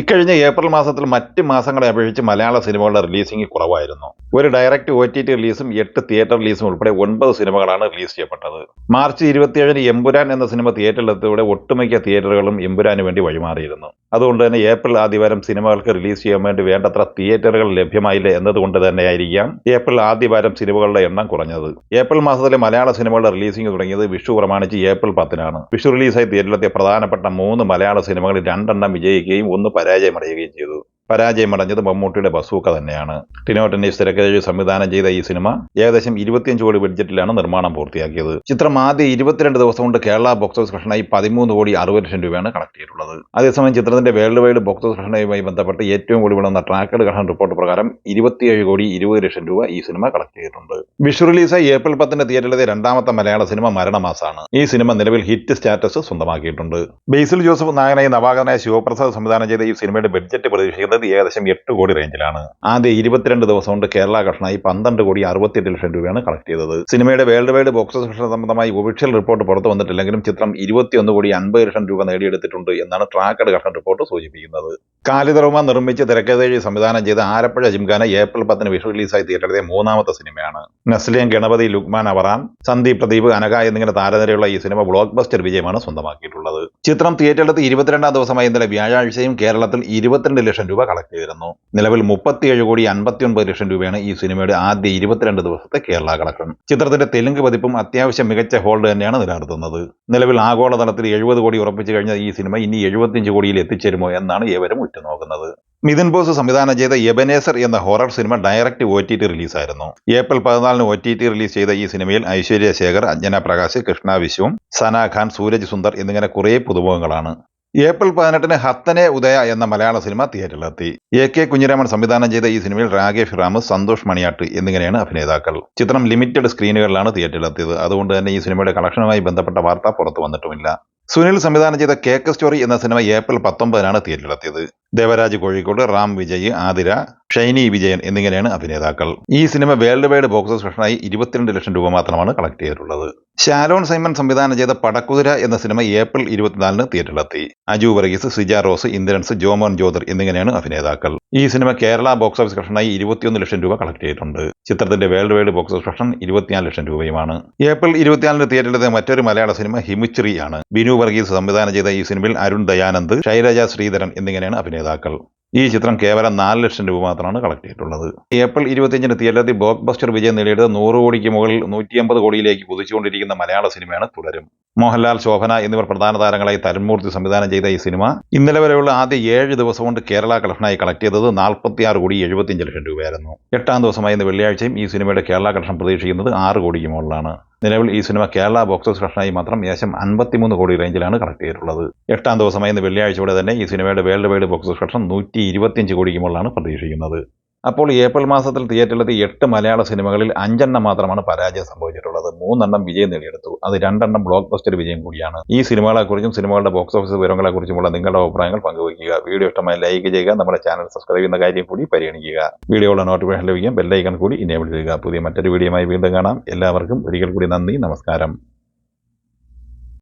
ഇക്കഴിഞ്ഞ ഏപ്രിൽ മാസത്തിൽ മറ്റ് മാസങ്ങളെ അപേക്ഷിച്ച് മലയാള സിനിമകളുടെ റിലീസിംഗ് കുറവായിരുന്നു. ഒരു ഡയറക്റ്റ് ഒ ടി ടി റിലീസും എട്ട് തിയേറ്റർ റിലീസും ഉൾപ്പെടെ ഒൻപത് സിനിമകളാണ് റിലീസ് ചെയ്യപ്പെട്ടത്. മാർച്ച് ഇരുപത്തിയേഴിന് എമ്പുരാൻ എന്ന സിനിമ തിയേറ്ററിലെത്തിയതോടെ ഒട്ടുമിക്ക തിയേറ്ററുകളും എമ്പുരാന് വേണ്ടി വഴിമാറിയിരുന്നു. അതുകൊണ്ട് തന്നെ ഏപ്രിൽ ആദ്യവാരം സിനിമകൾക്ക് റിലീസ് ചെയ്യാൻ വേണ്ടി വേണ്ടത്ര തിയേറ്ററുകൾ ലഭ്യമായില്ല എന്നതുകൊണ്ട് തന്നെയായിരിക്കാം ഏപ്രിൽ ആദ്യവാരം സിനിമകളുടെ എണ്ണം കുറഞ്ഞത്. ഏപ്രിൽ മാസത്തിലെ മലയാള സിനിമകളുടെ റിലീസിംഗ് തുടങ്ങിയത് വിഷു പ്രമാണിച്ച് ഏപ്രിൽ പത്തിനാണ്. വിഷു റിലീസായി തിയേറ്ററിലെത്തിയ പ്രധാനപ്പെട്ട മൂന്ന് മലയാള സിനിമകളിൽ രണ്ടെണ്ണം വിജയിക്കുകയും ഒന്ന് പരാജയമടയുകയും ചെയ്തു പരാജയമടഞ്ഞത് മമ്മൂട്ടിയുടെ ബസൂക്ക തന്നെയാണ്. ടിനോ ടെന്നീസ് സംവിധാനം ചെയ്ത ഈ സിനിമ ഏകദേശം ഇരുപത്തിയഞ്ച് കോടി ബഡ്ജറ്റിലാണ് നിർമ്മാണം പൂർത്തിയാക്കിയത്. ചിത്രം ആദ്യ ഇരുപത്തിരണ്ട് ദിവസം കൊണ്ട് കേരള ബോക്സ് ഓഫീസ് കളക്ഷനായി പതിമൂന്ന് കോടി അറുപത് ലക്ഷം രൂപയാണ് കളക്ട് ചെയ്തിട്ടുള്ളത്. അതേസമയം ചിത്രത്തിന്റെ വേൾഡ് വൈഡ് ബോക്സ് ഓഫീസ് കളക്ഷനുമായി ബന്ധപ്പെട്ട് ഏറ്റവും കൂടി വിളുന്ന ട്രാക്കഡ് കളക്ഷൻ റിപ്പോർട്ട് പ്രകാരം ഇരുപത്തിയേഴ് കോടി ഇരുപത് ലക്ഷം രൂപ ഈ സിനിമ കളക്ട് ചെയ്തിട്ടുണ്ട്. വിഷു റിലീസായി ഏപ്രിൽ പത്തിന്റെ തിയേറ്ററിലെ രണ്ടാമത്തെ മലയാള സിനിമ മരണമാസാണ്. ഈ സിനിമ നിലവിൽ ഹിറ്റ് സ്റ്റാറ്റസ് സ്വന്തമാക്കിയിട്ടുണ്ട്. ബേസിൽ ജോസഫ് നായകനായി നവാഗതനായ ശിവപ്രസാദ് സംവിധാനം ചെയ്ത ഈ സിനിമയുടെ ബഡ്ജറ്റ് പ്രതീക്ഷിക്കുന്നത് ഏകദേശം എട്ട് കോടി റേഞ്ചിലാണ്. ആദ്യ ഇരുപത്തിരണ്ട് ദിവസം കൊണ്ട് കേരള കഷ്ണായി പന്ത്രണ്ട് കോടി അറുപത്തിയെട്ട് ലക്ഷം രൂപയാണ് കളക്ട് ചെയ്തത്. സിനിമയുടെ വേൾഡ് വൈഡ് ബോക്സ് സംബന്ധമായി ഒഫീഷ്യൽ റിപ്പോർട്ട് പുറത്തു വന്നിട്ടില്ലെങ്കിലും ചിത്രം ഇരുപത്തിയൊന്ന് കോടി അൻപത് ലക്ഷം രൂപ നേടിയെടുത്തിട്ടുണ്ട് എന്നാണ് ട്രാക്കഡ് കഷ്ണ റിപ്പോർട്ട് സൂചിപ്പിക്കുന്നത്. റഹ്മാൻ നിർമ്മിച്ച് തിരക്കഥയിൽ സംവിധാനം ചെയ്ത ആലപ്പുഴ ജിംഖാന ഏപ്രിൽ പത്തിന് വിഷു റിലീസായി തിയേറ്ററിലെ മൂന്നാമത്തെ സിനിമയാണ്. നസ്ലിയൻ ഗണപതി ലുക്മാൻ അവറാൻ സന്ദീപ് പ്രദീപ് അനക എന്നിങ്ങനെ താരനിരയുള്ള ഈ സിനിമ ബ്ലോക്ക് ബസ്റ്റർ വിജയമാണ് സ്വന്തമാക്കിയിട്ടുള്ളത്. ചിത്രം തിയേറ്ററിലെത്തി ഇരുപത്തിരണ്ടാം ദിവസമായി ഇന്നലെ വ്യാഴാഴ്ചയും കേരളത്തിൽ ഇരുപത്തിരണ്ട് ലക്ഷം രൂപ കളക്ട് ചെയ്തിരുന്നു. നിലവിൽ മുപ്പത്തിയേഴ് കോടി അൻപത്തിയൊൻപത് ലക്ഷം രൂപയാണ് ഈ സിനിമയുടെ ആദ്യ ഇരുപത്തിരണ്ട് ദിവസത്തെ കേരള കളക്ഷൻ ചിത്രത്തിന്റെ തെലുങ്ക് പതിപ്പും അത്യാവശ്യം മികച്ച ഹോൾഡ് തന്നെയാണ് നിലനിർത്തുന്നത്. നിലവിൽ ആഗോളതലത്തിൽ എഴുപത് കോടി ഉറപ്പിച്ചു കഴിഞ്ഞ ഈ സിനിമ ഇനി എഴുപത്തിയഞ്ച് കോടിയിൽ എത്തിച്ചേരുമോ എന്നാണ് ഏവരും ഉറ്റുനോക്കുന്നത് മിഥുൻ ബോസ് സംവിധാനം ചെയ്ത യബനേസർ എന്ന ഹൊറർ സിനിമ ഡയറക്റ്റ് ഒ ടി ടി റിലീസായിരുന്നു. ഏപ്രിൽ പതിനാലിന് ഒ ടി ടി റിലീസ് ചെയ്ത ഈ സിനിമയിൽ ഐശ്വര്യ ശേഖർ അഞ്ജന പ്രകാശ് കൃഷ്ണ വിശ്വം സന ഖാൻ സൂരജ് സുന്ദർ എന്നിങ്ങനെ കുറേ പുതുമുഖങ്ങളാണ്. ഏപ്രിൽ പതിനെട്ടിന് ഹത്തനെ ഉദയ എന്ന മലയാള സിനിമ തിയേറ്ററിലെത്തി. എ കെ കുഞ്ഞിരാമൻ സംവിധാനം ചെയ്ത ഈ സിനിമയിൽ രാകേഷ് റാം സന്തോഷ് മണിയാട്ട് എന്നിങ്ങനെയാണ് അഭിനേതാക്കൾ. ചിത്രം ലിമിറ്റഡ് സ്ക്രീനുകളിലാണ് തിയേറ്ററിലെത്തിയത്. അതുകൊണ്ട് തന്നെ ഈ സിനിമയുടെ കളക്ഷനുമായി ബന്ധപ്പെട്ട വാർത്ത പുറത്തു വന്നിട്ടുമില്ല. സുനിൽ സംവിധാനം ചെയ്ത കേക്ക് സ്റ്റോറി എന്ന സിനിമ ഏപ്രിൽ പത്തൊമ്പതിനാണ് തിയേറ്ററിലെത്തിയത് ദേവരാജ് കോഴിക്കോട് റാം വിജയ് ആതിര ഷൈനി വിജയൻ എന്നിങ്ങനെയാണ് അഭിനേതാക്കൾ. ഈ cinema world wide box office കളക്ഷനായി ഇരുപത്തിരണ്ട് ലക്ഷം രൂപ മാത്രമാണ് കളക്ട് ചെയ്തിട്ടുള്ളത്. ഷാലോൺ സൈമൺ സംവിധാനം ചെയ്ത പടക്കുതിര എന്ന സിനിമ ഏപ്രിൽ ഇരുപത്തിനാലിന് തിയേറ്ററിലെത്തി. അജു വർഗീസ് സിജ റോസ് ഇന്ദ്രൻസ് ജോമോൻ ജ്യോതിർ എന്നിങ്ങനെയാണ് അഭിനേതാക്കൾ. ഈ സിനിമ കേരള ബോക്സ് ഓഫീസ് കളക്ഷനായി ഇരുപത്തിയൊന്ന് ലക്ഷം രൂപ കളക്ട് ചെയ്തിട്ടുണ്ട്. ചിത്രത്തിന്റെ world wide box office collection ഇരുപത്തിനാല് ലക്ഷം രൂപയുമാണ്. ഏപ്രിൽ ഇരുപത്തിനാലിന് തിയേറ്ററിലെത്തിയ മറ്റൊരു മലയാള സിനിമ ഹിമിച്ചിറി ആണ് ബിനു വർഗീസ് സംവിധാനം ചെയ്ത ഈ സിനിമയിൽ അരുൺ ദയാനന്ദ് ശൈലജ ശ്രീധരൻ എന്നിങ്ങനെയാണ് അഭിനേതാക്കൾ. ഈ ചിത്രം കേവലം നാല് ലക്ഷം രൂപ മാത്രമാണ് കളക്ട് ചെയ്തിട്ടുള്ളത്. ഏപ്രിൽ ഇരുപത്തിയഞ്ചിന് തിയേറ്ററിൽ ബ്ലോക്ക് ബസ്റ്റർ വിജയം നേടിയത് നൂറ് കോടിക്ക് മുകളിൽ നൂറ്റി അമ്പത് കോടിയിലേക്ക് കുതിച്ചുകൊണ്ടിരിക്കുന്ന മലയാള സിനിമയാണ് തുടരും. മോഹൻലാൽ ശോഭന എന്നിവർ പ്രധാന താരങ്ങളായി തരുൺമൂർത്തി സംവിധാനം ചെയ്ത ഈ സിനിമ ഇന്നലെ വരെയുള്ള ആദ്യ ഏഴ് ദിവസം കൊണ്ട് കേരള കളക്ഷനായി കളക്ട് ചെയ്തത് നാൽപ്പത്തിയാറ് കോടി എഴുപത്തിയഞ്ച് ലക്ഷം രൂപയായിരുന്നു. എട്ടാം ദിവസമായ ഇന്ന് വെള്ളിയാഴ്ചയും ഈ സിനിമയുടെ കേരള കളക്ഷൻ പ്രതീക്ഷിക്കുന്നത് ആറ് കോടിക്ക് മുകളിലാണ്. നിലവിൽ ഈ സിനിമ കേരള ബോക്സ് ഓഫീസ് കളക്ഷനായി മാത്രം ഏകദേശം അൻപത്തിമൂന്ന് കോടി റേഞ്ചിലാണ് കളക്ട് ചെയ്തിട്ടുള്ളത്. എട്ടാം ദിവസമായ ഇന്ന് വെള്ളിയാഴ്ചയോടെ തന്നെ ഈ സിനിമയുടെ world wide box office collection നൂറ്റി ഇരുപത്തിയഞ്ച് കോടിക്ക് മുകളിലാണ് പ്രതീക്ഷിക്കുന്നത്. അപ്പോൾ ഏപ്രിൽ മാസത്തിൽ തിയേറ്ററിലെത്തി എട്ട് മലയാള സിനിമകളിൽ അഞ്ചെണ്ണം മാത്രമാണ് പരാജയം സംഭവിച്ചിട്ടുള്ളത്. മൂന്നെണ്ണം വിജയം നേടിയെടുത്തു. അത് രണ്ടെണ്ണം ബ്ലോക്ക് ബസ്റ്റർ വിജയം കൂടിയാണ്. ഈ സിനിമകളെക്കുറിച്ചും സിനിമകളുടെ ബോക്സ് ഓഫീസ് വിവരങ്ങളെക്കുറിച്ചുമുള്ള നിങ്ങളുടെ അഭിപ്രായങ്ങൾ പങ്കുവയ്ക്കുക. വീഡിയോ ഇഷ്ടമായി ലൈക്ക് ചെയ്യുക. നമ്മുടെ ചാനൽ സബ്സ്ക്രൈബ് ചെയ്യുന്ന കാര്യം കൂടി പരിഗണിക്കുക. വീഡിയോയുടെ നോട്ടിഫിക്കേഷൻ ലഭിക്കാൻ ബെല്ലൈക്കൺ കൂടി ഇനേബിൾ ചെയ്യുക. പുതിയ മറ്റൊരു വീഡിയോയുമായി വീണ്ടും കാണാം. എല്ലാവർക്കും ഒരിക്കൽ കൂടി നന്ദി നമസ്കാരം.